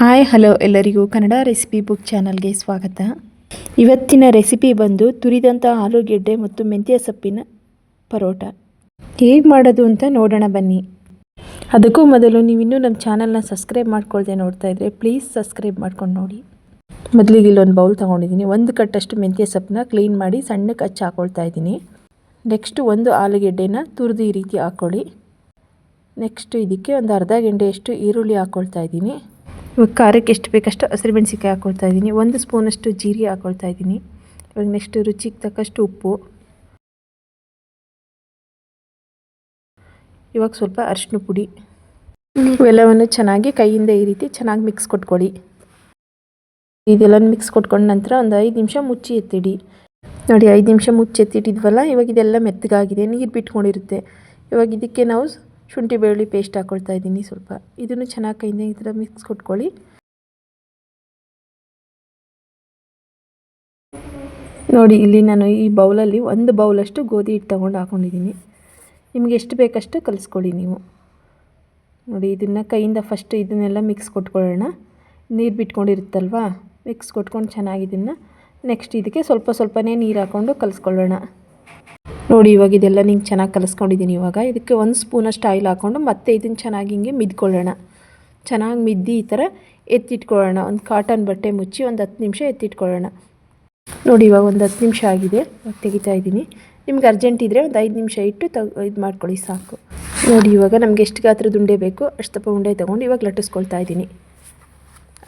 Hi, hello ಎಲ್ಲರಿಗೂ Kannada recipe book ಚಾನಲ್ಗೆ ಸ್ವಾಗತ. ಇವತ್ತಿನ ರೆಸಿಪಿ ಬಂದು ತುರಿದಂಥ ಆಲೂಗೆಡ್ಡೆ ಮತ್ತು ಮೆಂತ್ಯ ಸೊಪ್ಪಿನ ಪರೋಟ. ಹೇಗೆ ಮಾಡೋದು ಅಂತ ನೋಡೋಣ ಬನ್ನಿ. ಅದಕ್ಕೂ ಮೊದಲು ನೀವಿನ್ನೂ ನಮ್ಮ ಚಾನಲ್ನ ಸಬ್ಸ್ಕ್ರೈಬ್ ಮಾಡ್ಕೊಳ್ದೆ ನೋಡ್ತಾ ಇದ್ದರೆ ಪ್ಲೀಸ್ ಸಬ್ಸ್ಕ್ರೈಬ್ ಮಾಡ್ಕೊಂಡು ನೋಡಿ. ಮೊದಲಿಗೆ ಇಲ್ಲೊಂದು ಬೌಲ್ ತೊಗೊಂಡಿದ್ದೀನಿ. ಒಂದು ಕಟ್ಟಷ್ಟು ಮೆಂತ್ಯ ಸೊಪ್ಪನ್ನ ಕ್ಲೀನ್ ಮಾಡಿ ಸಣ್ಣಕ್ಕೆ ಹಚ್ಚಿ ಹಾಕೊಳ್ತಾ ಇದ್ದೀನಿ. ನೆಕ್ಸ್ಟು ಒಂದು ಆಲೂಗೆಡ್ಡೆನ ತುರಿದು ಈ ರೀತಿ ಹಾಕ್ಕೊಳ್ಳಿ ನೆಕ್ಸ್ಟ್ ಇದಕ್ಕೆ ಒಂದು ಅರ್ಧ ಗಂಟೆಯಷ್ಟು ಈರುಳ್ಳಿ ಹಾಕ್ಕೊಳ್ತಾ ಇದ್ದೀನಿ. ಇವಾಗ ಖಾರಕ್ಕೆ ಎಷ್ಟು ಬೇಕಷ್ಟು ಹಸಿರು ಮೆಣಸಿಕಾಯಿ ಹಾಕ್ಕೊಳ್ತಾ ಇದ್ದೀನಿ. ಒಂದು ಸ್ಪೂನಷ್ಟು ಜೀರಿಗೆ ಹಾಕ್ಕೊಳ್ತಾ ಇದ್ದೀನಿ. ಇವಾಗ ನೆಕ್ಸ್ಟ್ ರುಚಿಗೆ ತಕ್ಕಷ್ಟು ಉಪ್ಪು. ಇವಾಗ ಸ್ವಲ್ಪ ಅರಿಶಿನ ಪುಡಿ. ಇವೆಲ್ಲವನ್ನು ಚೆನ್ನಾಗಿ ಕೈಯಿಂದ ಈ ರೀತಿ ಚೆನ್ನಾಗಿ ಮಿಕ್ಸ್ ಕೊಟ್ಕೊಳ್ಳಿ. ಇದೆಲ್ಲ ಮಿಕ್ಸ್ ಕೊಟ್ಕೊಂಡ ನಂತರ ಒಂದು ಐದು ನಿಮಿಷ ಮುಚ್ಚಿ ಎತ್ತಿಡಿ. ನೋಡಿ, ಐದು ನಿಮಿಷ ಮುಚ್ಚಿ ಎತ್ತಿಟ್ಟಿದ್ವಲ್ಲ, ಇವಾಗ ಇದೆಲ್ಲ ಮೆತ್ತಗಾಗಿದೆ, ನೀರು ಬಿಟ್ಕೊಂಡಿರುತ್ತೆ. ಇವಾಗ ಇದಕ್ಕೆ ನಾವು ಶುಂಠಿ ಬೆಳ್ಳುಳ್ಳಿ ಪೇಸ್ಟ್ ಹಾಕ್ಕೊಳ್ತಾ ಇದ್ದೀನಿ ಸ್ವಲ್ಪ. ಇದನ್ನು ಚೆನ್ನಾಗಿ ಕೈಯಿಂದ ಈ ಥರ ಮಿಕ್ಸ್ ಕೊಟ್ಕೊಳ್ಳಿ. ನೋಡಿ, ಇಲ್ಲಿ ನಾನು ಈ ಬೌಲಲ್ಲಿ ಒಂದು ಬೌಲಷ್ಟು ಗೋಧಿ ಹಿಟ್ಟು ತೊಗೊಂಡು ಹಾಕ್ಕೊಂಡಿದ್ದೀನಿ ನಿಮ್ಗೆ ಎಷ್ಟು ಬೇಕಷ್ಟು ಕಲಿಸ್ಕೊಳ್ಳಿ ನೀವು. ನೋಡಿ, ಇದನ್ನು ಕೈಯಿಂದ ಫಸ್ಟ್ ಇದನ್ನೆಲ್ಲ ಮಿಕ್ಸ್ ಕೊಟ್ಕೊಳ್ಳೋಣ. ನೀರು ಬಿಟ್ಕೊಂಡಿರುತ್ತಲ್ವಾ? ಮಿಕ್ಸ್ ಕೊಟ್ಕೊಂಡು ಚೆನ್ನಾಗಿ ಇದನ್ನು ನೆಕ್ಸ್ಟ್ ಇದಕ್ಕೆ ಸ್ವಲ್ಪ ಸ್ವಲ್ಪನೇ ನೀರು ಹಾಕ್ಕೊಂಡು ಕಲಿಸ್ಕೊಳ್ಳೋಣ. ನೋಡಿ, ಇವಾಗ ಇದೆಲ್ಲ ನಿಂಗೆ ಚೆನ್ನಾಗಿ ಕಲಿಸ್ಕೊಂಡಿದ್ದೀನಿ ಇವಾಗ. ಇದಕ್ಕೆ ಒಂದು ಸ್ಪೂನಷ್ಟು ಆಯಿಲ್ ಹಾಕ್ಕೊಂಡು ಮತ್ತೆ ಇದನ್ನು ಚೆನ್ನಾಗಿ ಹಿಂಗೆ ಮಿದ್ಕೊಳ್ಳೋಣ. ಚೆನ್ನಾಗಿ ಮಿದ್ದಿ ಈ ಥರ ಎತ್ತಿಟ್ಕೊಳ್ಳೋಣ. ಒಂದು ಕಾಟನ್ ಬಟ್ಟೆ ಮುಚ್ಚಿ ಒಂದು ಹತ್ತು ನಿಮಿಷ ಎತ್ತಿಟ್ಕೊಳ್ಳೋಣ. ನೋಡಿ, ಇವಾಗ ಒಂದು ಹತ್ತು ನಿಮಿಷ ಆಗಿದೆ. ತೆಗಿತಾ ಇದ್ದೀನಿ. ನಿಮ್ಗೆ ಅರ್ಜೆಂಟ್ ಇದ್ದರೆ ಒಂದು ಐದು ನಿಮಿಷ ಇಟ್ಟು ತಗ, ಇದು ಮಾಡ್ಕೊಳ್ಳಿ, ಸಾಕು. ನೋಡಿ, ಇವಾಗ ನಮ್ಗೆ ಎಷ್ಟು ಗಾತ್ರದ ಉಂಡೆ ಬೇಕು, ಅಷ್ಟು ತಪ್ಪ ಉಂಡೆ ತೊಗೊಂಡು ಇವಾಗ ಲಟ್ಟಿಸ್ಕೊಳ್ತಾ ಇದ್ದೀನಿ.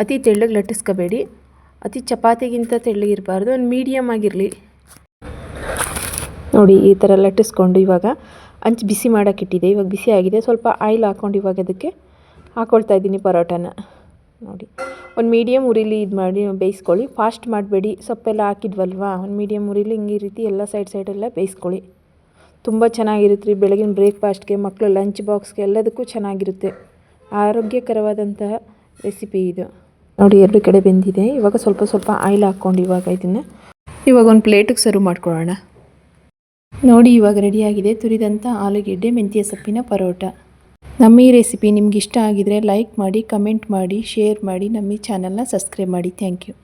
ಅತಿ ತೆಳ್ಳಗೆ ಲಟ್ಟಿಸ್ಕೋಬೇಡಿ. ಅತಿ ಚಪಾತಿಗಿಂತ ತೆಳ್ಳಗಿರಬಾರ್ದು. ಒಂದು ಮೀಡಿಯಮ್ ಆಗಿರಲಿ. ನೋಡಿ ಈ ಥರ ಲಟ್ಟಿಸ್ಕೊಂಡು ಇವಾಗ ಹಂಚು ಬಿಸಿ ಮಾಡೋಕ್ಕಿಟ್ಟಿದೆ ಇವಾಗ ಬಿಸಿ ಆಗಿದೆ. ಸ್ವಲ್ಪ ಆಯಿಲ್ ಹಾಕ್ಕೊಂಡು ಇವಾಗ ಅದಕ್ಕೆ ಹಾಕ್ಕೊಳ್ತಾ ಇದ್ದೀನಿ ಪರೋಟಾನ. ನೋಡಿ, ಒಂದು ಮೀಡಿಯಮ್ ಉರಿಲಿ ಇದು ಮಾಡಿ ಬೇಯಿಸ್ಕೊಳ್ಳಿ. ಫಾಸ್ಟ್ ಮಾಡಬೇಡಿ. ಸೊಪ್ಪೆಲ್ಲ ಹಾಕಿದ್ವಲ್ವಾ? ಒಂದು ಮೀಡಿಯಮ್ ಉರಿಲಿ ಹಿಂಗೆ ಈ ರೀತಿ ಎಲ್ಲ ಸೈಡ್ ಸೈಡೆಲ್ಲ ಬೇಯಿಸ್ಕೊಳ್ಳಿ. ತುಂಬ ಚೆನ್ನಾಗಿರುತ್ತೆ ರೀ ಬೆಳಗಿನ ಬ್ರೇಕ್ಫಾಸ್ಟ್ಗೆ ಮಕ್ಕಳು ಲಂಚ್ ಬಾಕ್ಸ್ಗೆ ಎಲ್ಲದಕ್ಕೂ ಚೆನ್ನಾಗಿರುತ್ತೆ. ಆರೋಗ್ಯಕರವಾದಂತಹ ರೆಸಿಪಿ ಇದು. ನೋಡಿ, ಎರಡು ಕಡೆ ಬೆಂದಿದೆ. ಇವಾಗ ಸ್ವಲ್ಪ ಸ್ವಲ್ಪ ಆಯಿಲ್ ಹಾಕ್ಕೊಂಡು ಇವಾಗ ಇದನ್ನು ಇವಾಗ ಒಂದು ಪ್ಲೇಟಿಗೆ ಸರ್ವ್ ಮಾಡ್ಕೊಳ್ಳೋಣ. ನೋಡಿ, ಇವಾಗ ರೆಡಿಯಾಗಿದೆ ತುರಿದಂಥ ಆಲೂಗೆಡ್ಡೆ, ಮೆಂತ್ಯ ಸೊಪ್ಪಿನ ಪರೋಟ. ನಮ್ಮ ಈ ರೆಸಿಪಿ ನಿಮ್ಗೆ ಇಷ್ಟ ಆಗಿದರೆ ಲೈಕ್ ಮಾಡಿ, ಕಮೆಂಟ್ ಮಾಡಿ, ಶೇರ್ ಮಾಡಿ, ನಮ್ಮ ಈ ಚಾನಲ್ನ ಸಬ್ಸ್ಕ್ರೈಬ್ ಮಾಡಿ. Thank you.